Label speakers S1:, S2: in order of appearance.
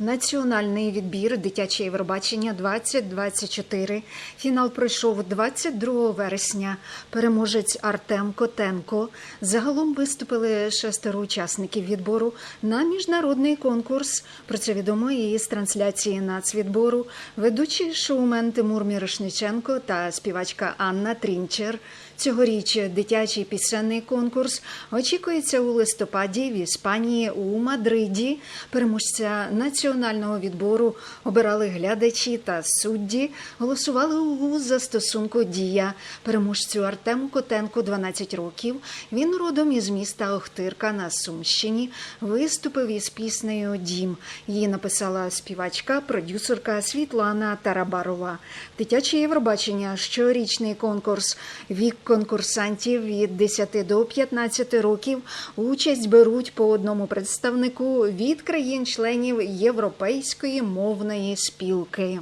S1: Національний відбір дитяче Євробачення 2024. Фінал пройшов 22 вересня. Переможець Артем Котенко. Загалом виступили шестеро учасників відбору на міжнародний конкурс. Про це відомо і з трансляції нацвідбору. Ведучий шоумен Тимур Мірошниченко та співачка Анна Трінчер. Цьогоріч дитячий пісенний конкурс очікується у листопаді в Іспанії у Мадриді. Переможця національного відбору обирали глядачі та судді. Голосували у застосунку Дія. Переможцю Артему Котенку 12 років. Він родом із міста Охтирка на Сумщині. Виступив із піснею Дім. Її написала співачка, продюсерка Світлана Тарабарова. Дитяче Євробачення щорічний конкурс. Вік конкурсантів від 10 до 15 років. Участь беруть по одному представнику від країн-членів Європейської мовної спілки.